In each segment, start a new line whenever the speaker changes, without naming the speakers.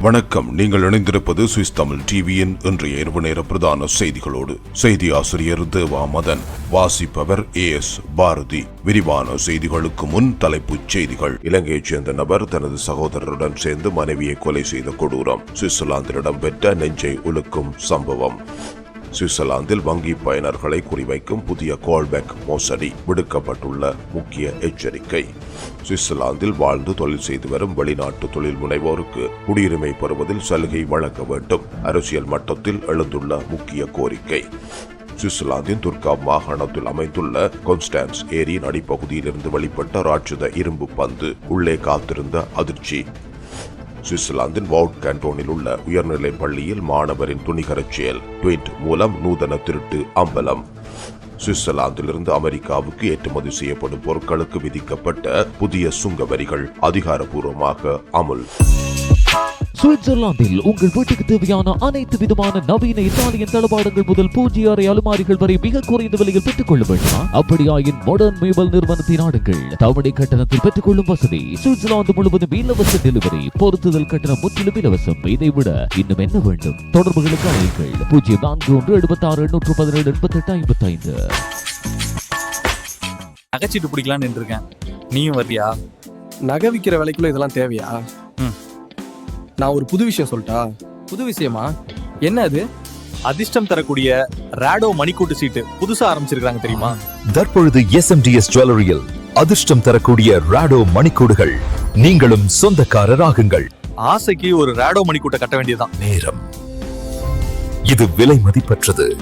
வணக்கம். நீங்கள் இணைந்திருப்பது சுவிஸ் தமிழ் டிவியின் இன்றைய இரவு நேர பிரதான செய்திகளோடு. செய்தி ஆசிரியர் தேவா மதன் வாசிப்பவர் ஏ எஸ் பாரதி. விரிவான செய்திகளுக்கு முன் தலைப்புச் செய்திகள். இலங்கையைச் சேர்ந்த நபர் தனது சகோதரருடன் சேர்ந்து மனைவியை கொலை செய்த கொடூரம். சுவிட்சர்லாந்தில் இடம்பெற்ற நெஞ்சை உலுக்கும் சம்பவம். சுவிட்சர்லாந்தில் வங்கி பயனர்களை குறிவைக்கும் புதிய கால்பேக் மோசடி விடுக்கப்பட்டுள்ள முக்கிய எச்சரிக்கை. சுவிட்சர்லாந்தில் வாழ்ந்து தொழில் செய்து வரும் வெளிநாட்டு தொழில் முனைவோருக்கு குடியுரிமை பெறுவதில் சலுகை வழங்க வேண்டும். அரசியல் மட்டத்தில் எழுந்துள்ள முக்கிய கோரிக்கை. சுவிட்சர்லாந்தின் துர்கா மாகாணத்தில் அமைந்துள்ள கொன்ஸ்டான்ஸ் ஏரியின் அடிப்பகுதியிலிருந்து வெளிப்பட்ட ராட்சத இரும்பு பந்து உள்ளே காத்திருந்த அதிர்ச்சி. சுவிட்சர்லாந்தின் வவுட் கேண்டோனில் உள்ள உயர்நிலை பள்ளியில் மாணவரின் துணிகரச் செயல் ட்வீட் மூலம் நூதன திருட்டு அம்பலம். சுவிட்சர்லாந்திலிருந்து அமெரிக்காவுக்கு ஏற்றுமதி செய்யப்படும் பொருட்களுக்கு விதிக்கப்பட்ட புதிய சுங்க வரிகள் அதிகாரப்பூர்வமாக அமுல்.
சுவிட்சர்லாந்தில் உங்கள் வீட்டுக்கு தேவையான அனைத்து விதமான நவீன இத்தாலியன் தளபாடங்கள் முதல் பூஜ்ஜிய அறை அலுமாரிகள் வரை மிக குறைந்த விலையில் பெற்றுக் கொள்ள வேண்டுமா? அப்படியாயின் மாடர்ன் மேபல் நிறுவனத்தை நாடுங்கள் தவணை கட்டணத்தில் பெற்றுக்கொள்ளும் வசதி. சுவிட்சர்லாந்து முழுவதும் இலவச டெலிவரி பொருத்துதல் கட்டணம் முற்றிலும் இலவசம். இதை விட இன்னும் என்ன வேண்டும்? தொடர்புகளுக்கு அழைங்கள் பூஜ்ஜியம் நான்கு ஒன்று எழுபத்தி ஆறு எண்ணூற்று பதினேழு எண்பத்தி எட்டு ஐம்பத்தி ஐந்து
நகைச்சீட்டு பிடிக்கலான்னு இருக்கேன் நீயும் வர்றியா?
நகை விற்கிற விலைக்குள்ள இதெல்லாம் தேவையா?
ம்.
நான் ஒரு புது விஷயம் சொல்லட்டா புது விஷயமா? என்ன அது?
அதிர்ஷ்டம் தரக்கூடிய ராடோ மணிக்கூட்டு சீட்டு புதுசா ஆரம்பிச்சிருக்காங்க தெரியுமா?
தற்பொழுது எஸ்எம்டிஎஸ் ஜுவல்லரியில் அதிர்ஷ்டம் தரக்கூடிய ராடோ மணிக்கூடுகள். நீங்களும் சொந்தக்காரராகுங்கள்.
ஆசைக்கு ஒரு ராடோ மணிக்கூட்டை கட்ட வேண்டியதுதான்.
நேரம். இது விலை மதிப்பற்றது.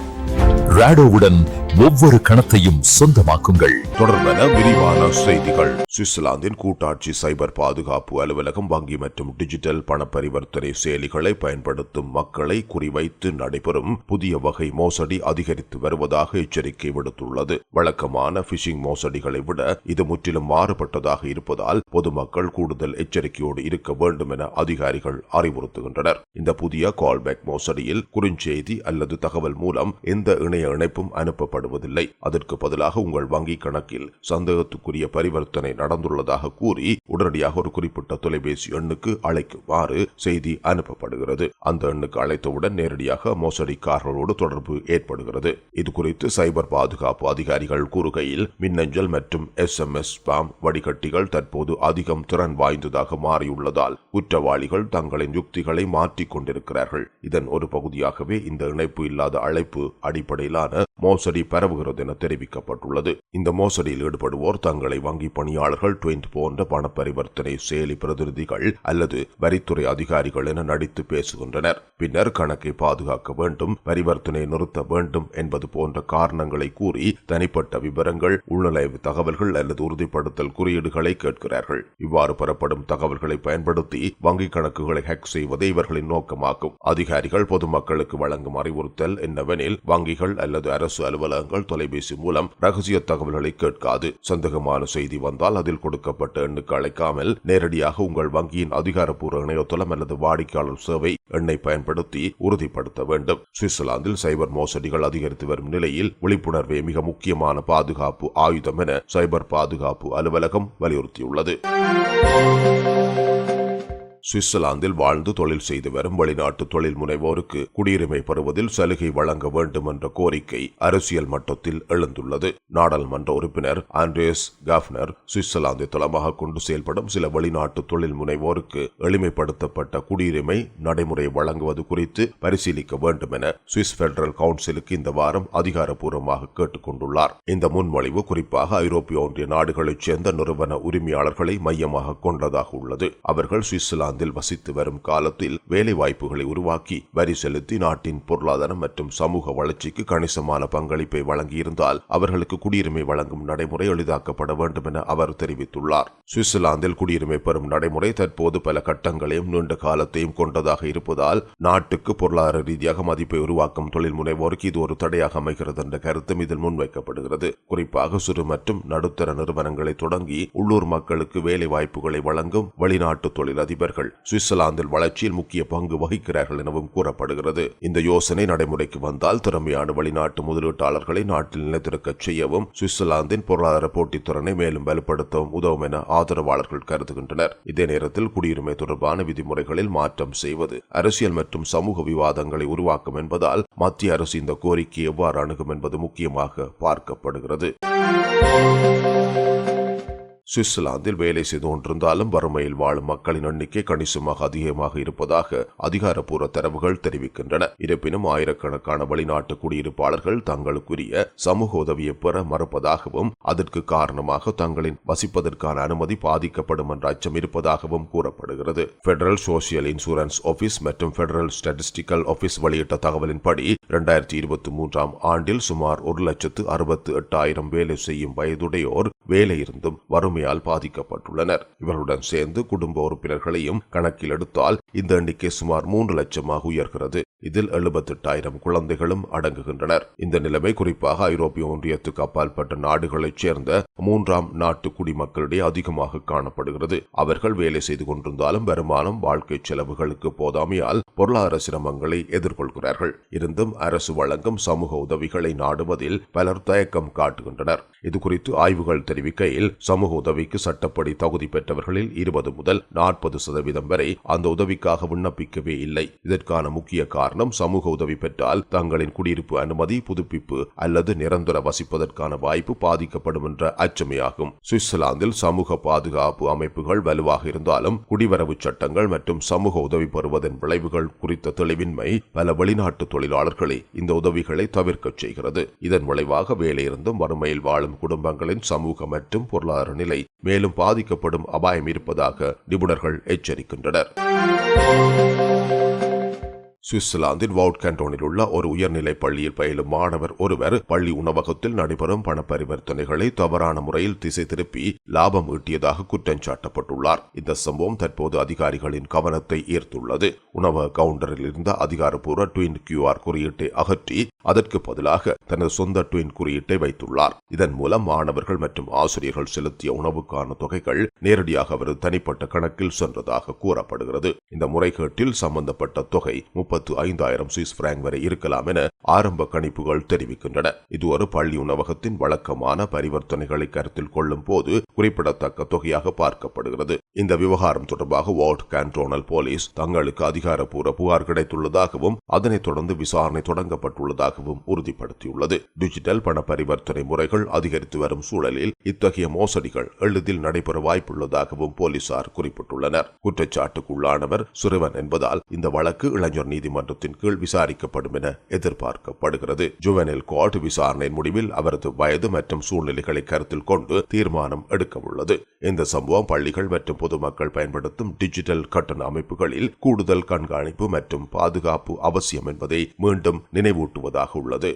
ராடோவுடன் ஒவ்வொரு கணத்தையும் சொந்தமாக்குங்கள்.
தொடர்பென விரிவான செய்திகள். சுவிட்சர்லாந்தின் கூட்டாட்சி சைபர் பாதுகாப்பு அலுவலகம் வங்கி மற்றும் டிஜிட்டல் பண பரிவர்த்தனை செயலிகளை பயன்படுத்தும் மக்களை குறிவைத்து நடைபெறும் புதிய வகை மோசடி அதிகரித்து வருவதாக எச்சரிக்கை விடுத்துள்ளது. வழக்கமான பிஷிங் மோசடிகளை விட இது முற்றிலும் மாறுபட்டதாக இருப்பதால் பொதுமக்கள் கூடுதல் எச்சரிக்கையோடு இருக்க வேண்டும் என அதிகாரிகள் அறிவுறுத்துகின்றனர். இந்த புதிய கால்பேக் மோசடியில் குறுஞ்செய்தி அல்லது தகவல் மூலம் எந்த இணைய இணைப்பும் அனுப்பப்படும் அனுப்பப்படுவதில்லை அதற்கு பதிலாக உங்கள் வங்கி கணக்கில் சந்தேகத்துக்குரிய பரிவர்த்தனை நடந்துள்ளதாக கூறி உடனடியாக ஒரு குறிப்பிட்ட தொலைபேசி எண்ணுக்கு அழைக்குமாறு செய்தி அனுப்பப்படுகிறது. அந்த எண்ணுக்கு அழைத்தவுடன் நேரடியாக மோசடிக்காரர்களோடு தொடர்பு ஏற்படுகிறது. இது குறித்து சைபர் பாதுகாப்பு அதிகாரிகள் கூறுகையில் மின்னஞ்சல் மற்றும் எஸ் எம் எஸ் ஸ்பாம் வடிகட்டிகள் தற்போது அதிகம் திறன் வாய்ந்ததாக மாறியுள்ளதால் குற்றவாளிகள் தங்களின் யுக்திகளை மாற்றிக் கொண்டிருக்கிறார்கள். இதன் ஒரு பகுதியாகவே இந்த இணைப்பு இல்லாத அழைப்பு அடிப்படையிலான மோசடி பரவுகிறது என தெரிவிக்கப்பட்டுள்ளது. இந்த மோசடியில் ஈடுபடுவோர் தங்களை வங்கி பணியாளர்கள் ட்விண்ட் போன்ற பண பரிவர்த்தனை செயலி பிரதிநிதிகள் அல்லது வரித்துறை அதிகாரிகள் என நடித்து பேசுகின்றனர். பின்னர் கணக்கை பாதுகாக்க வேண்டும் பரிவர்த்தனை நிறுத்த வேண்டும் என்பது போன்ற காரணங்களை கூறி தனிப்பட்ட விவரங்கள் உள்நுழைவு தகவல்கள் அல்லது உறுதிப்படுத்தல் குறியீடுகளை கேட்கிறார்கள். இவ்வாறு பெறப்படும் தகவல்களை பயன்படுத்தி வங்கிக் கணக்குகளை ஹேக் செய்வதே இவர்களின் நோக்கமாகும். அதிகாரிகள் பொதுமக்களுக்கு வழங்கும் அறிவுறுத்தல் என்னவெனில் வங்கிகள் அல்லது அரசு அலுவலகங்கள் தொலைபேசி மூலம் ரகசிய தகவல்களை கேட்காது. சந்தேகமான செய்தி வந்தால் அதில் கொடுக்கப்பட்ட எண்ணுக்கு அழைக்காமல் நேரடியாக உங்கள் வங்கியின் அதிகாரப்பூர்வ இணையதளம் அல்லது வாடிக்கையாளர் சேவை எண்ணை பயன்படுத்தி உறுதிப்படுத்த வேண்டும். சுவிட்சர்லாந்தில் சைபர் மோசடிகள் அதிகரித்து வரும் நிலையில் விழிப்புணர்வே மிக முக்கியமான பாதுகாப்பு ஆயுதம் என சைபர் பாதுகாப்பு அலுவலகம் வலியுறுத்தியுள்ளது. சுவிட்சர்லாந்தில் வாழ்ந்து தொழில் செய்து வரும் வெளிநாட்டு தொழில் முனைவோருக்கு குடியுரிமை பெறுவதில் சலுகை வழங்க வேண்டும் என்ற கோரிக்கை அரசியல் மட்டத்தில் எழுந்துள்ளது. நாடாளுமன்ற உறுப்பினர் ஆண்ட்ரேஸ் காஃப்னர் சுவிட்சர்லாந்தை தளமாக கொண்டு செயல்படும் சில வெளிநாட்டு தொழில் முனைவோருக்கு எளிமைப்படுத்தப்பட்ட குடியுரிமை நடைமுறை வழங்குவது குறித்து பரிசீலிக்க வேண்டும் என சுவிஸ் பெடரல் கவுன்சிலுக்கு இந்த வாரம் அதிகாரப்பூர்வமாக கேட்டுக் கொண்டுள்ளார். இந்த முன்மொழிவு குறிப்பாக ஐரோப்பிய ஒன்றிய நாடுகளைச் சேர்ந்த நிறுவன உரிமையாளர்களை மையமாக கொண்டதாக உள்ளது. அவர்கள் சுவிட்சர்லாந்து சுவிட்சர்லாந்தில் வசித்து வரும் காலத்தில் வேலை வாய்ப்புகளை உருவாக்கி வரி செலுத்தி நாட்டின் பொருளாதாரம் மற்றும் சமூக வளர்ச்சிக்கு கணிசமான பங்களிப்பை வழங்கியிருந்தால் அவர்களுக்கு குடியுரிமை வழங்கும் நடைமுறை எளிதாக்கப்பட வேண்டும் என அவர் தெரிவித்துள்ளார். சுவிட்சர்லாந்தில் குடியுரிமை பெறும் நடைமுறை தற்போது பல கட்டங்களையும் நீண்ட காலத்தையும் கொண்டதாக இருப்பதால் நாட்டுக்கு பொருளாதார ரீதியாக மதிப்பை உருவாக்கும் தொழில் முனைவோருக்கு இது ஒரு தடையாக அமைகிறது என்ற கருத்தும் இதில் முன்வைக்கப்படுகிறது. குறிப்பாக சிறு மற்றும் நடுத்தர நிறுவனங்களை தொடங்கி உள்ளூர் மக்களுக்கு வேலை வாய்ப்புகளை வழங்கும் வெளிநாட்டு தொழிலதிபர்கள் சுவிட்சர்லாந்தில் வளர்ச்சியில் முக்கிய பங்கு வகிக்கிறார்கள் எனவும் கூறப்படுகிறது. இந்த யோசனை நடைமுறைக்கு வந்தால் திறமையான வெளிநாட்டு முதலீட்டாளர்களை நாட்டில் நிலைத்திருக்கச் செய்யவும் சுவிட்சர்லாந்தின் பொருளாதார போட்டித்திறனை மேலும் வலுப்படுத்தவும் உதவும் என ஆதரவாளர்கள் கருதுகின்றனர். இதே நேரத்தில் குடியுரிமை தொடர்பான விதிமுறைகளில் மாற்றம் செய்வது அரசியல் மற்றும் சமூக விவாதங்களை உருவாக்கும் என்பதால் மத்திய அரசு இந்த கோரிக்கையை எவ்வாறு அணுகும் என்பது முக்கியமாக பார்க்கப்படுகிறது. சுவிட்சர்லாந்தில் வேலை செய்து கொண்டிருந்தாலும் வறுமையில் வாழும் மக்களின் எண்ணிக்கை கணிசமாக அதிகமாக இருப்பதாக அதிகாரப்பூர்வ தரவுகள் தெரிவிக்கின்றன. இருப்பினும் ஆயிரக்கணக்கான வெளிநாட்டு குடியிருப்பாளர்கள் தங்களுக்குரிய சமூக உதவியை பெற மறுப்பதாகவும் அதற்கு காரணமாக தங்களின் வசிப்பதற்கான அனுமதி பாதிக்கப்படும் என்ற அச்சம் இருப்பதாகவும் கூறப்படுகிறது. பெடரல் சோசியல் இன்சூரன்ஸ் ஆபீஸ் மற்றும் பெடரல் ஸ்டாட்டிஸ்டிக்கல் ஆபீஸ் வெளியிட்ட தகவலின்படி இரண்டாயிரத்தி இருபத்தி மூன்றாம் ஆண்டில் சுமார் ஒரு லட்சத்து அறுபத்து எட்டாயிரம் வேலை செய்யும் வயதுடையோர் வேலை இருந்தும் வறுமையால் பாதிக்கப்பட்டுள்ளனர். இவர்களுடன் சேர்ந்து குடும்ப உறுப்பினர்களையும் கணக்கில் எடுத்தால் இந்த எண்ணிக்கை சுமார் மூன்று லட்சமாக உயர்கிறது. இதில் எழுபத்தெட்டாயிரம் குழந்தைகளும் அடங்குகின்றனர். இந்த நிலைமை குறிப்பாக ஐரோப்பிய ஒன்றியத்துக்கு அப்பாற்பட்ட நாடுகளைச் சேர்ந்த மூன்றாம் நாட்டு குடிமக்களிடையே அதிகமாக காணப்படுகிறது. அவர்கள் வேலை செய்து கொண்டிருந்தாலும் வருமானம் வாழ்க்கை செலவுகளுக்கு போதாமையால் பொருளாதார சிரமங்களை எதிர்கொள்கிறார்கள். இருந்தும் அரசு வழங்கும் சமூக உதவிகளை நாடுவதில் பலர் தயக்கம் காட்டுகின்றனர். இது குறித்து ஆய்வுகள் தெரிவிக்கையில் சமூக உதவிக்கு சட்டப்படி தகுதி பெற்றவர்களில் இருபது முதல் நாற்பது சதவீதம் வரை அந்த உதவிக்காக விண்ணப்பிக்கவே இல்லை. இதற்கான முக்கிய காரணம் சமூக உதவி பெற்றால் தங்களின் குடியிருப்பு அனுமதி புதுப்பிப்பு அல்லது நிரந்தர வசிப்பதற்கான வாய்ப்பு பாதிக்கப்படும் என்ற அச்சமே ஆகும் சுவிட்சர்லாந்தில் சமூக பாதுகாப்பு அமைப்புகள் வலுவாக இருந்தாலும் குடிவரவு சட்டங்கள் மற்றும் சமூக உதவி பெறுவதன் விளைவுகள் குறித்த தெளிவின்மை பல வெளிநாட்டு தொழிலாளர்களை இந்த உதவிகளை தவிர்க்கச் செய்கிறது. இதன் விளைவாக வேலையிருந்தும் வறுமையில் வாழும் குடும்பங்களின் சமூக மற்றும் பொருளாதார நிலை மேலும் பாதிக்கப்படும் அபாயம் இருப்பதாக நிபுணர்கள் எச்சரிக்கின்றனர். சுவிட்சர்லாந்தின் வவுட் கண்டோனில் உள்ள ஒரு உயர்நிலை பள்ளியில் பயிலும் மாணவர் ஒருவர் பள்ளி உணவகத்தில் நடைபெறும் பண பரிவர்த்தனைகளை தவறான முறையில் திசை திருப்பி லாபம் ஈட்டியதாக குற்றம் சாட்டப்பட்டுள்ளார். இந்த சம்பவம் தற்போது அதிகாரிகளின் கவனத்தை ஈர்த்துள்ளது. உணவக கவுண்டரில் இருந்த அதிகாரப்பூர்வ ட்வின் கியூஆர் குறியீட்டை அகற்றி அதற்கு பதிலாக தனது சொந்த ட்வின் குறியீட்டை வைத்துள்ளார். இதன் மூலம் மாணவர்கள் மற்றும் ஆசிரியர்கள் செலுத்திய உணவுக்கான தொகைகள் நேரடியாக அவரது தனிப்பட்ட கணக்கில் சென்றதாக கூறப்படுகிறது. இந்த முறைகேட்டில் சம்பந்தப்பட்ட தொகை முப்பத்து ஐந்தாயிரம் சுவிஸ் பிராங்க் வரை இருக்கலாம் என ஆரம்ப கணிப்புகள் தெரிவிக்கின்றன. இது ஒரு பள்ளி உணவகத்தின் வழக்கமான பரிவர்த்தனைகளை கருத்தில் கொள்ளும் போது குறிப்பிடத்தக்க தொகையாக பார்க்கப்படுகிறது. இந்த விவகாரம் தொடர்பாக வார்ட் கேன்டோனல் போலீஸ் தங்களுக்கு அதிகாரப்பூர்வ புகார் கிடைத்துள்ளதாகவும் அதனைத் தொடர்ந்து விசாரணை தொடங்கப்பட்டுள்ளதாகவும் உறுதிப்படுத்தியுள்ளது. டிஜிட்டல் பண பரிவர்த்தனை முறைகள் அதிகரித்து வரும் சூழலில் இத்தகைய மோசடிகள் எளிதில் நடைபெற வாய்ப்புள்ளதாகவும் போலீசார் குறிப்பிட்டுள்ளனர். குற்றச்சாட்டுக்குள்ளானவர் சிறுவன் என்பதால் இந்த வழக்கு இளைஞர் நீதிமன்றத்தின் கீழ் விசாரிக்கப்படும் என எதிர்பார்க்கப்படுகிறது. ஜுவனில் கோர்ட் விசாரணையின் முடிவில் அவரது வயது மற்றும் சூழ்நிலைகளை கருத்தில் கொண்டு தீர்மானம் எடுக்க உள்ளது இந்த சம்பவம் பள்ளிகள் மற்றும் பொதுமக்கள் பயன்படுத்தும் டிஜிட்டல் கட்டண அமைப்புகளில் கூடுதல் கண்காணிப்பு மற்றும் பாதுகாப்பு அவசியம் என்பதை மீண்டும் நினைவூட்டுவதாக உள்ளது.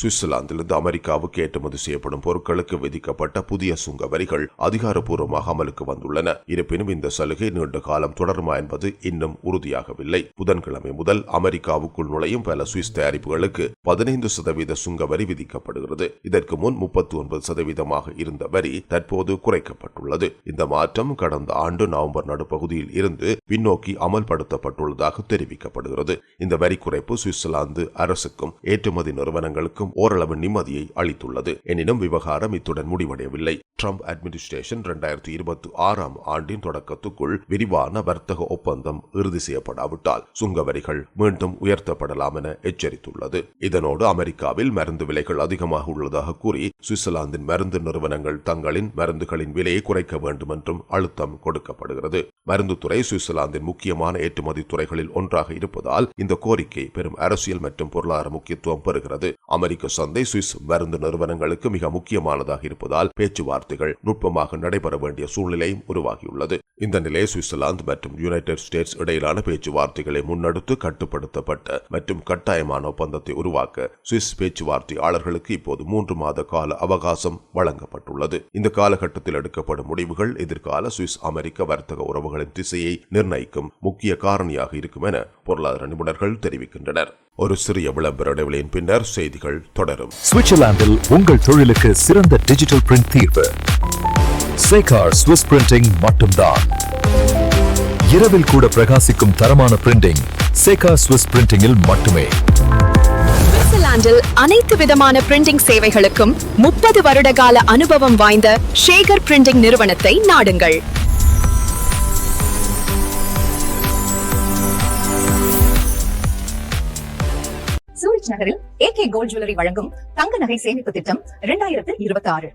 சுவிட்சர்லாந்திலிருந்து அமெரிக்காவுக்கு ஏற்றுமதி செய்யப்படும் பொருட்களுக்கு விதிக்கப்பட்ட புதிய சுங்க வரிகள் அதிகாரப்பூர்வமாக அமலுக்கு வந்துள்ளன. இருப்பினும் இந்த சலுகை நீண்ட காலம் தொடருமா என்பது இன்னும் உறுதியாகவில்லை. புதன்கிழமை முதல் அமெரிக்காவுக்குள் நுழையும் பல சுவிஸ் தயாரிப்புகளுக்கு பதினைந்து சதவீத சுங்க வரி விதிக்கப்படுகிறது. இதற்கு முன் முப்பத்தி ஒன்பது சதவீதமாக இருந்த வரி தற்போது குறைக்கப்பட்டுள்ளது. இந்த மாற்றம் கடந்த ஆண்டு நவம்பர் நடுப்பகுதியில் இருந்து பின்னோக்கி அமல்படுத்தப்பட்டுள்ளதாக தெரிவிக்கப்படுகிறது. இந்த வரி குறைப்பு சுவிட்சர்லாந்து அரசுக்கும் ஏற்றுமதி நிறுவனங்களுக்கும் ஓரளவு நிம்மதியை அளித்துள்ளது. எனினும் விவகாரம் இத்துடன் முடிவடையவில்லை. ட்ரம்ப் அட்மினிஸ்ட்ரேஷன் இரண்டாயிரத்தி இருபத்தி ஆறாம் ஆண்டின் தொடக்கத்துக்குள் விரிவான வர்த்தக ஒப்பந்தம் இறுதி செய்யப்படாவிட்டால் சுங்க வரிகள் மீண்டும் உயர்த்தப்படலாம் என எச்சரித்துள்ளது. இதனோடு அமெரிக்காவில் மருந்து விலைகள் அதிகமாக உள்ளதாக கூறி சுவிட்சர்லாந்தின் மருந்து நிறுவனங்கள் தங்களின் மருந்துகளின் விலையை குறைக்க வேண்டும் என்றும் அழுத்தம் கொடுக்கப்படுகிறது. மருந்துத்துறை சுவிட்சர்லாந்தின் முக்கியமான ஏற்றுமதி துறைகளில் ஒன்றாக இருப்பதால் இந்த கோரிக்கை பெரும் அரசியல் மற்றும் பொருளாதார முக்கியத்துவம் பெறுகிறது. அமெரிக்க சந்தை சுவிஸ் மருந்து நிறுவனங்களுக்கு மிக முக்கியமானதாக இருப்பதால் பேச்சுவார்த்தைகள் நுட்பமாக நடைபெற வேண்டிய சூழ்நிலையும் உருவாகியுள்ளது. இந்த நிலை சுவிட்சர்லாந்து மற்றும் யுனைடெட் ஸ்டேட்ஸ் இடையிலான பேச்சுவார்த்தைகளை முன்னெடுத்து கட்டுப்படுத்தப்பட்ட மற்றும் கட்டாயமான ஒப்பந்தத்தை உருவாக்க சுவிஸ் பேச்சுவார்த்தையாளர்களுக்கு இப்போது மூன்று மாத கால அவகாசம் வழங்கப்பட்டுள்ளது. இந்த காலகட்டத்தில் எடுக்கப்படும் முடிவுகள் எதிர்கால சுவிஸ் அமெரிக்க வர்த்தக உறவுகளின் திசையை நிர்ணயிக்கும் முக்கிய காரணியாக இருக்கும் என பொருளாதார நிபுணர்கள் தெரிவிக்கின்றனர். ஒரு சிறிய விளம்பர இடைவெளியின் பின்னர் செய்திகள் தொடரும்.
சுவிட்சர்லாந்தில் உங்கள் தொழிலுக்கு சிறந்த டிஜிட்டல் பிரிண்ட் தீர்வு. சேகார் ஸ்விஸ் பிரிண்டிங் மட்டும்தான். இரவில் கூட பிரகாசிக்கும் தரமான பிரிண்டிங் சேகார் ஸ்விஸ் பிரிண்டிங்கில் மட்டுமே.
சுவிட்சர்லாந்தில் அனைத்து விதமான பிரிண்டிங் சேவைகளுக்கும் முப்பது வருட கால அனுபவம் வாய்ந்த ஷேகர் பிரிண்டிங் நிறுவனத்தை நாடுங்கள்.
சூரிச் நகரில் கே கோல்ட் ஜுவல்லரி வழங்கும் தங்க நகை சேமிப்பு திட்டம் இரண்டாயிரத்து இருபத்தி ஆறு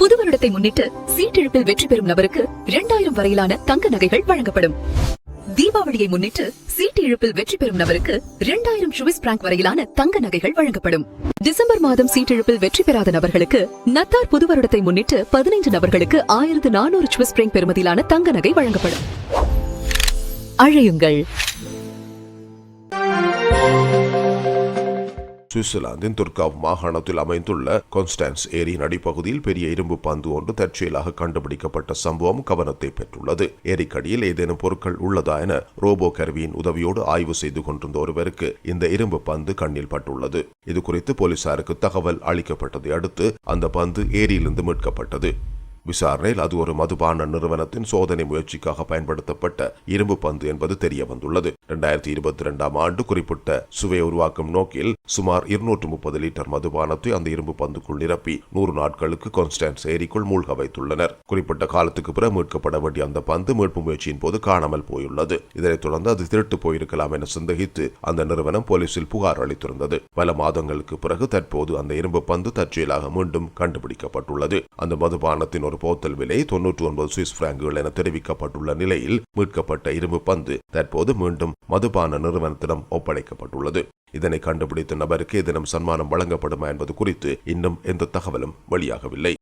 புது வருடத்தை முன்னிட்டு சீட்டிழப்பில் வெற்றி பெறும் நபருக்கு இரண்டாயிரம் வரையிலான தங்க நகைகள் வழங்கப்படும். தீபாவளியை முன்னிட்டு சீட்டு இழுப்பில் வெற்றி பெறும் நபருக்கு இரண்டாயிரம் சுவிஸ் பிராங்க் வரையிலான தங்க நகைகள் வழங்கப்படும். டிசம்பர் மாதம் சீட்டிழப்பில் வெற்றி பெறாத நபர்களுக்கு நத்தார் புது வருடத்தை முன்னிட்டு பதினைந்து நபர்களுக்கு ஆயிரத்து நானூறு சுவிஸ் பிராங்க் பெறுமதியிலான தங்க நகை வழங்கப்படும். அழையுங்கள்.
சுவிட்சர்லாந்தின் துர்காவ் மாகாணத்தில் அமைந்துள்ள கான்ஸ்டான்ஸ் ஏரியின் அடிப்பகுதியில் பெரிய இரும்பு பந்து ஒன்று தற்செயலாக கண்டுபிடிக்கப்பட்ட சம்பவம் கவனத்தை பெற்றுள்ளது. ஏரிக்கடியில் ஏதேனும் பொருட்கள் உள்ளதா என ரோபோ கருவியின் உதவியோடு ஆய்வு செய்து கொண்டிருந்த ஒருவருக்கு இந்த இரும்பு பந்து கண்ணில் பட்டுள்ளது. இது குறித்து போலீசாருக்கு தகவல் அளிக்கப்பட்டதை அடுத்து அந்த பந்து ஏரியிலிருந்து மீட்கப்பட்டது. விசாரணையில் அது ஒரு மதுபான நிறுவனத்தின் சோதனை முயற்சிக்காக பயன்படுத்தப்பட்ட இரும்பு பந்து என்பது தெரிய வந்துள்ளது இரண்டாயிரத்தி இருபத்தி இரண்டாம் ஆண்டு குறிப்பிட்ட சுவை உருவாக்கும் நோக்கில் சுமார் இருநூற்று முப்பது லிட்டர் மதுபானத்தை அந்த இரும்பு பந்துக்குள் நிரப்பி நூறு நாட்களுக்கு கான்ஸ்டன்ஸ் ஏரிக்குள் மூழ்க வைத்துள்ளனர். குறிப்பிட்ட காலத்துக்கு பிறகு மீட்கப்பட வேண்டிய அந்த பந்து மீட்பு முயற்சியின் போது காணாமல் போயுள்ளது. இதனைத் தொடர்ந்து அது திருட்டு போயிருக்கலாம் என சந்தேகித்து அந்த நிறுவனம் போலீசில் புகார் அளித்திருந்தது. பல மாதங்களுக்கு பிறகு தற்போது அந்த இரும்பு பந்து தற்செயலாக மீண்டும் கண்டுபிடிக்கப்பட்டுள்ளது. அந்த மதுபானத்தின் ஒரு போத்தல் விலை தொன்னூற்று ஒன்பது சுவிஸ் பிராங்குகள் என தெரிவிக்கப்பட்டுள்ள நிலையில் மீட்கப்பட்ட இரும்பு பந்து தற்போது மீண்டும் மதுபான நிறுவனத்திடம் ஒப்படைக்கப்பட்டுள்ளது. இதனை கண்டுபிடித்த நபருக்கு தினம் சன்மானம் வழங்கப்படுமா என்பது குறித்து இன்னும் எந்த தகவலும் வெளியாகவில்லை.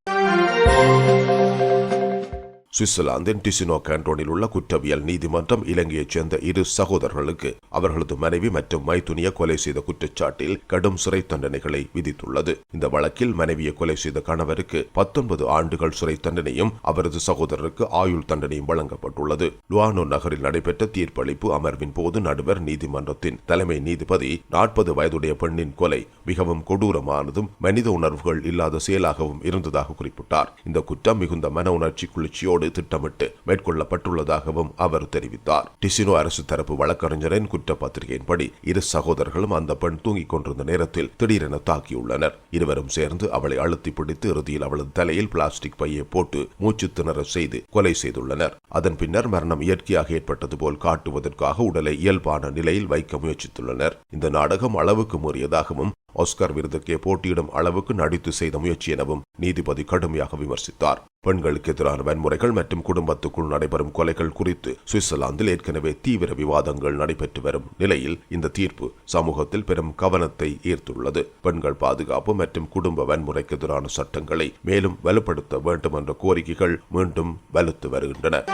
சுவிட்சர்லாந்தின் டிசினோ கேண்டோனில் உள்ள குற்றவியல் நீதிமன்றம் இலங்கையைச் சேர்ந்த இரு சகோதரர்களுக்கு அவர்களது மனைவி மற்றும் மைத்துனிய கொலை செய்த குற்றச்சாட்டில் கடும் சிறை தண்டனைகளை விதித்துள்ளது. இந்த வழக்கில் மனைவியை கொலை செய்த கணவருக்கு பத்தொன்பது ஆண்டுகள் சிறை தண்டனையும் அவரது சகோதரருக்கு ஆயுள் தண்டனையும் வழங்கப்பட்டுள்ளது. லுவானோ நகரில் நடைபெற்ற தீர்ப்பளிப்பு அமர்வின் போது நடுவர் நீதிமன்றத்தின் தலைமை நீதிபதி நாற்பது வயதுடைய பெண்ணின் கொலை மிகவும் கொடூரமானதும் மனித உணர்வுகள் இல்லாத செயலாகவும் இருந்ததாக குறிப்பிட்டார். இந்த குற்றம் மிகுந்த மன உணர்ச்சி குளிர்ச்சியோடு திட்டமிட்டு மேற்கொள்ளப்பட்டுள்ளதாகவும் அவர் தெரிவித்தார். டிசினோ அரசு தரப்பு வழக்கறிஞரின் குற்றப்பத்திரிகையின்படி இரு சகோதரர்களும் அந்த பெண் தூங்கிக் கொண்டிருந்த நேரத்தில் திடீரென தாக்கியுள்ளனர். இருவரும் சேர்ந்து அவளை அழுத்தி பிடித்து இறுதியில் அவளது தலையில் பிளாஸ்டிக் பையை போட்டு மூச்சு திணற செய்து கொலை செய்துள்ளனர். அதன் பின்னர் மரணம் இயற்கையாக ஏற்பட்டது போல் காட்டுவதற்காக உடலை இயல்பான நிலையில் வைக்க முயற்சித்துள்ளனர். இந்த நாடகம் அளவுக்கு மீறியதாகவும் ஆஸ்கர் விருதுக்கே போட்டியிடும் அளவுக்கு நடித்து செய்த முயற்சி எனவும் நீதிபதி கடுமையாக விமர்சித்தார். பெண்களுக்கு எதிரான வன்முறைகள் மற்றும் குடும்பத்துக்குள் நடைபெறும் கொலைகள் குறித்து சுவிட்சர்லாந்தில் ஏற்கனவே தீவிர விவாதங்கள் நடைபெற்று வரும் நிலையில் இந்த தீர்ப்பு சமூகத்தில் பெரும் கவனத்தை ஈர்த்துள்ளது. பெண்கள் பாதுகாப்பு மற்றும் குடும்ப வன்முறைக்கு எதிரான சட்டங்களை மேலும் வலுப்படுத்த வேண்டும் என்ற கோரிக்கைகள் மீண்டும் வலுத்து வருகின்றன.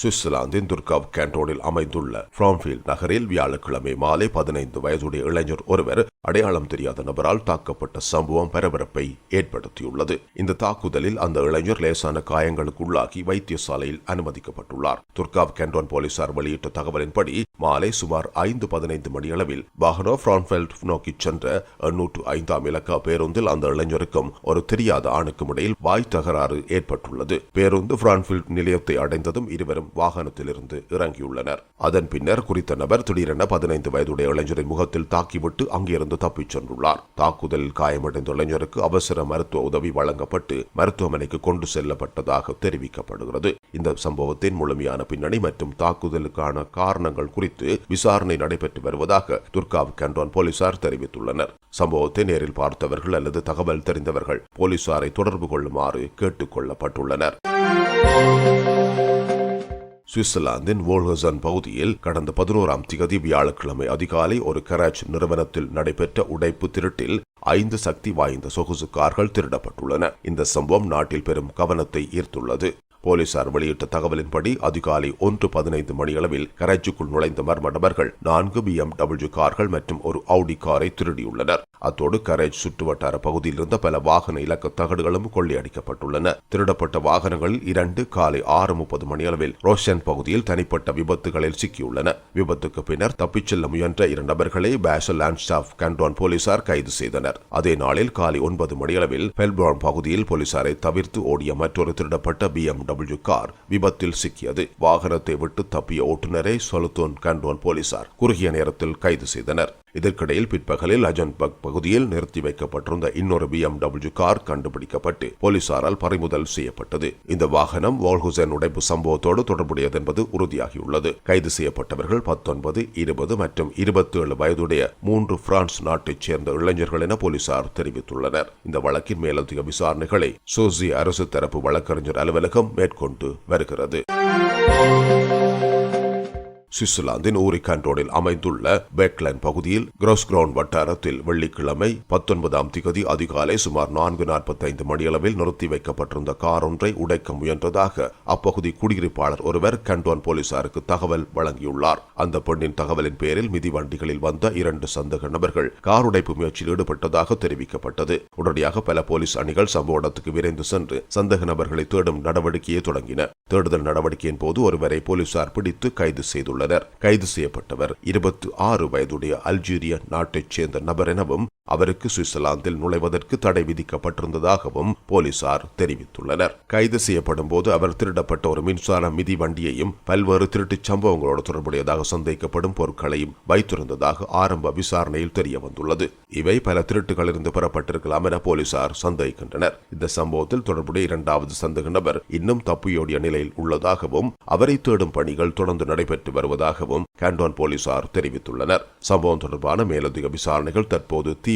சுவிட்சர்லாந்தின் துர்காவ் கேண்டோனில் அமைந்துள்ள ஃப்ராம்ஃபீல் நகரில் வியாழக்கிழமை மாலை பதினைந்து வயதுடைய இளைஞர் ஒருவர் அடையாளம் தெரியாத நபரால் தாக்கப்பட்ட சம்பவம் பரபரப்பை ஏற்படுத்தியுள்ளது. இந்த தாக்குதலில் அந்த இளைஞர் லேசான காயங்களுக்கு உள்ளாகி வைத்தியசாலையில் அனுமதிக்கப்பட்டுள்ளார். துர்காவ் கேண்டோன் போலீசார் வெளியிட்ட தகவலின்படி மாலை சுமார் ஐந்து பதினைந்து மணியளவில் வாகனோ ஃப்ரான்ஃபெல்ட் நோக்கி சென்ற எண்ணூற்று ஐந்தாம் இலக்க பேருந்தில் அந்த இளைஞருக்கும் ஒரு தெரியாத ஆணுக்கும் இடையில் வாய் தகராறு ஏற்பட்டுள்ளது. பேருந்து பிரான்ஃபீல்ட் நிலையத்தை அடைந்ததும் இருவரும் வாகனத்திலிருந்து இறங்கியுள்ளனர். அதன் பின்னர் குறித்த நபர் திடீரென பதினைந்து வயதுடைய இளைஞரின் முகத்தில் தாக்கிவிட்டு அங்கிருந்து தப்பிச் சென்றுள்ளார். தாக்குதலில் காயமடைந்த இளைஞருக்கு அவசர மருத்துவ உதவி வழங்கப்பட்டு மருத்துவமனைக்கு கொண்டு செல்லப்பட்டதாக தெரிவிக்கப்படுகிறது. இந்த சம்பவத்தின் முழுமையான பின்னணி மற்றும் தாக்குதலுக்கான காரணங்கள் குறித்து விசாரணை நடைபெற்று வருவதாக துர்காவ் கண்டோன் போலீசார் தெரிவித்துள்ளனர். சம்பவத்தை நேரில் பார்த்தவர்கள் அல்லது தகவல் தெரிந்தவர்கள் போலீசாரை தொடர்பு கொள்ளுமாறு கேட்டுக் கொள்ளப்பட்டுள்ளனர். சுவிட்சர்லாந்தின் வோல்ஹசன் பகுதியில் கடந்த பதினோராம் திகதி வியாழக்கிழமை அதிகாலை ஒரு கராச் நிறுவனத்தில் நடைபெற்ற உடைப்பு திருட்டில் ஐந்து சக்தி வாய்ந்த சொகுசு கார்கள் திருடப்பட்டுள்ளன. இந்த சம்பவம் நாட்டில் பெரும் கவனத்தை ஈர்த்துள்ளது. போலீசார் வெளியிட்ட தகவலின்படி அதிகாலை ஒன்று பதினைந்து மணியளவில் கராச்சிக்குள் நுழைந்த மர்ம நபர்கள் நான்கு பி எம் டபிள்யூ கார்கள் மற்றும் ஒரு அவுடி காரை திருடியுள்ளனர். அத்தோடு கரேஜ் சுற்றுவட்டார பகுதியில் இருந்த பல வாகன இலக்க தகடுகளும் கொள்ளையடிக்கப்பட்டுள்ளன. திருடப்பட்ட வாகனங்களில் இரண்டு காலை ஆறு முப்பது மணியளவில் ரோஷன் பகுதியில் தனிப்பட்ட விபத்துகளில் சிக்கியுள்ளன. விபத்துக்கு பின்னர் தப்பிச் செல்ல முயன்ற இரு நபர்களை பேசல் அண்ட் ஸ்டாஃப் கண்டோன் போலீசார் கைது செய்தனர். அதே நாளில் காலை ஒன்பது மணியளவில் பெல்போர்ன் பகுதியில் போலீசாரை தவிர்த்து ஓடிய மற்றொரு திருடப்பட்ட பி எம் டபிள்யூ கார் விபத்தில் சிக்கியது. வாகனத்தை விட்டு தப்பிய ஓட்டுநரை சொலுத்தோன் கண்டோன் போலீசார் குறுகிய நேரத்தில் கைது செய்தனர். இதற்கிடையில் பிற்பகலில் அஜன்பக் பகுதியில் நிறுத்தி வைக்கப்பட்டிருந்த இன்னொரு பி எம் டபிள்யூ கார் கண்டுபிடிக்கப்பட்டு போலீசாரால் பறிமுதல் செய்யப்பட்டது. இந்த வாகனம் வால்ஹுசேன் உடைப்பு சம்பவத்தோடு தொடர்புடையது என்பது உறுதியாகியுள்ளது. கைது செய்யப்பட்டவர்கள் பத்தொன்பது இருபது மற்றும் இருபத்தி ஏழு வயதுடைய மூன்று பிரான்ஸ் நாட்டைச் சேர்ந்த இளைஞர்கள் என போலீசார் தெரிவித்துள்ளனர். இந்த வழக்கின் மேலதிக விசாரணைகளை சோசி அரசு தரப்பு வழக்கறிஞர் அலுவலகம் மேற்கொண்டு வருகிறது. சுவிட்சர்லாந்தின் ஊரி கண்டோனில் அமைந்துள்ள பெக்லன் பகுதியில் கிரோஸ்கிரவுன் வட்டாரத்தில் வெள்ளிக்கிழமை பத்தொன்பதாம் திகதி அதிகாலை சுமார் நான்கு நாற்பத்தைந்து மணியளவில் நிறுத்தி வைக்கப்பட்டிருந்த கார் ஒன்றை உடைக்க முயன்றதாக அப்பகுதி குடியிருப்பாளர் ஒருவர் கண்டோன் போலீசாருக்கு தகவல் வழங்கியுள்ளார். அந்த பெண்ணின் தகவலின் பேரில் மிதிவண்டிகளில் வந்த இரண்டு சந்தக நபர்கள் கார் உடைப்பு முயற்சியில் ஈடுபட்டதாக தெரிவிக்கப்பட்டது. உடனடியாக பல போலீஸ் அணிகள் சம்பவ இடத்துக்கு விரைந்து சென்று சந்தேக நபர்களை தேடும் நடவடிக்கையை தொடங்கின. தேடுதல் நடவடிக்கையின் போது ஒருவரை போலீசார் பிடித்து கைது செய்துள்ளனர். கைது செய்யப்பட்டவர். இருபத்தி ஆறு வயதுடைய அல்ஜீரிய நாட்டைச் சேர்ந்த நபர் எனவும் அவருக்கு சுவிட்சர்லாந்தில் நுழைவதற்கு தடை விதிக்கப்பட்டிருந்ததாகவும் போலீசார் தெரிவித்துள்ளனர். கைது செய்யப்படும் போது அவர் திருடப்பட்ட ஒரு மின்சார மிதி வண்டியையும் பல்வேறு திருட்டுச் சம்பவங்களோடு தொடர்புடையதாக சந்தேகிக்கப்படும் பொருட்களையும் வைத்திருந்ததாக ஆரம்ப விசாரணையில் தெரிய வந்துள்ளது இவை பல திருட்டுகளிலிருந்து பெறப்பட்டிருக்கலாம் என போலீசார் சந்தேகிக்கின்றனர். இந்த சம்பவத்தில் தொடர்புடைய இரண்டாவது சந்தேக நபர் இன்னும் தப்பியோடிய நிலையில் உள்ளதாகவும் அவரை தேடும் பணிகள் தொடர்ந்து நடைபெற்று வருவதாகவும் கேண்டோன் போலீசார் தெரிவித்துள்ளனர். சம்பவம் தொடர்பான மேலதிக விசாரணைகள் தற்போது தீ